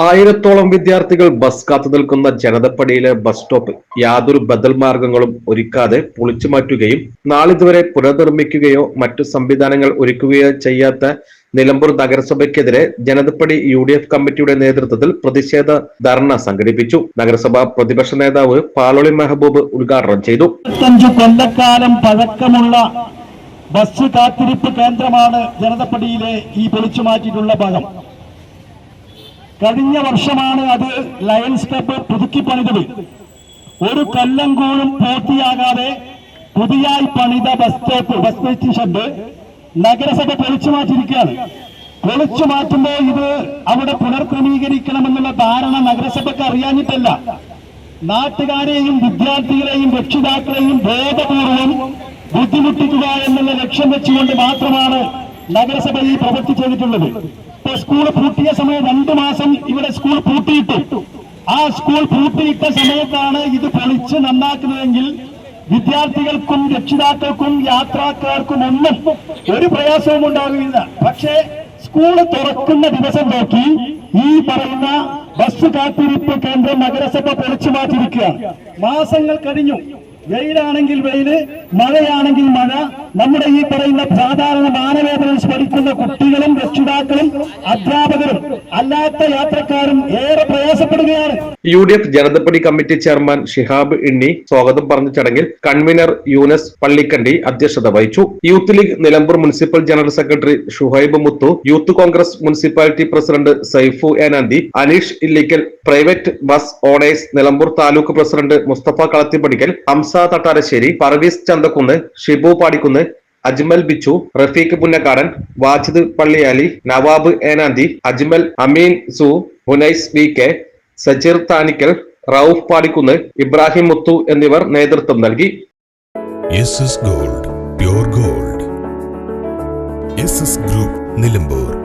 ആയിരത്തോളം വിദ്യാർത്ഥികൾ ബസ് കാത്തു നിൽക്കുന്ന ജനതപ്പടിയിലെ ബസ് സ്റ്റോപ്പ് യാതൊരു ബദൽ മാർഗങ്ങളും ഒരുക്കാതെ പൊളിച്ചു മാറ്റുകയും നാളിതുവരെ പുനർനിർമ്മിക്കുകയോ മറ്റു സംവിധാനങ്ങൾ ഒരുക്കുകയോ ചെയ്യാത്ത നിലമ്പൂർ നഗരസഭയ്ക്കെതിരെ ജനതപ്പടി യു ഡി എഫ് കമ്മിറ്റിയുടെ നേതൃത്വത്തിൽ പ്രതിഷേധ ധർണ സംഘടിപ്പിച്ചു. നഗരസഭ പ്രതിപക്ഷ നേതാവ് പാലോളി മെഹബൂബ് ഉദ്ഘാടനം ചെയ്തു. കൊല്ലക്കാലം പഴക്കമുള്ള ബസ് കാത്തിരിപ്പ് കേന്ദ്രമാണ് ജനതപ്പടിയിലെ ഈ പൊളിച്ചു മാറ്റിയിട്ടുള്ള ഭാഗം. കഴിഞ്ഞ വർഷമാണ് അത് ലയൺസ് ക്ലബ്ബ് പുതുക്കി പണിതത്. ഒരു കൊല്ലം കൂടും പൂർത്തിയാകാതെ പുതിയായി പണിത bus stop bus waiting shed നഗരസഭ പൊളിച്ചു മാറ്റിയിരിക്കുകയാണ്. പൊളിച്ചു മാറ്റുമ്പോൾ ഇത് അവിടെ പുനർക്രമീകരിക്കണമെന്നുള്ള ധാരണ നഗരസഭയ്ക്ക് അറിയാഞ്ഞിട്ടല്ല. നാട്ടുകാരെയും വിദ്യാർത്ഥികളെയും രക്ഷിതാക്കളെയും ബോധപൂർവം ബുദ്ധിമുട്ടിക്കുക എന്നുള്ള ലക്ഷ്യം വെച്ചുകൊണ്ട് മാത്രമാണ് നഗരസഭ ഈ പ്രവൃത്തി ചെയ്തിട്ടുള്ളത്. സ്കൂൾ പൂട്ടിയ സമയം രണ്ടു മാസം ഇവിടെ സ്കൂൾ പൂട്ടിയിട്ടു. ആ സ്കൂൾ പൂട്ടിയിട്ട സമയത്താണ് ഇത് പൊളിച്ച് നന്നാക്കുന്നതെങ്കിൽ വിദ്യാർത്ഥികൾക്കും രക്ഷിതാക്കൾക്കും യാത്രക്കാർക്കും ഒന്നും ഒരു പ്രയാസവും ഉണ്ടാകുന്നില്ല പക്ഷേ സ്കൂൾ തുറക്കുന്ന ദിവസം നോക്കി ഈ പറയുന്ന ബസ് കാത്തിരിപ്പ് കേന്ദ്രം നഗരസഭ പൊളിച്ചു മാറ്റിയിരിക്കുകയാണ്. മാസങ്ങൾ കഴിഞ്ഞു. വെയിലാണെങ്കിൽ വെയിൽ മഴയാണെങ്കിൽ മഴ. നമ്മുടെ ഈ പറയുന്ന സാധാരണ മാനവേദന പഠിക്കുന്ന കുട്ടികളും രക്ഷിതാക്കളും അധ്യാപകരും അല്ലാത്ത യാത്രക്കാരും ഏറെ പ്രയാസപ്പെടുകയാണ്. U D F Janathappadi committee chairman Shihab Inni സ്വാഗതം പറഞ്ഞ ചടങ്ങിൽ കൺവീനർ യൂനസ് പള്ളിക്കണ്ടി അധ്യക്ഷത വഹിച്ചു. Youth league Nilambur municipal general secretary Shuhaib Muthu youth Congress municipality president Saifu Enanthi Aneesh Illikkal private bus owners Nilambur taluk president Musthafa Kalathippadikkal Hamsa Thattarassery Parvees Chanthakkunnu Shibu Padikkunnu Ajmal Bichu Rafeeq Punnakkadan Vajid Palliyali Nawab Enanthi Ajmal Ameen സു Hunais V K Sajeer Thanikkal Rauf Padikkunnu Ibrahim മുത്തു എന്നിവർ നേതൃത്വം നൽകി. Gold gold. Group Nilambur.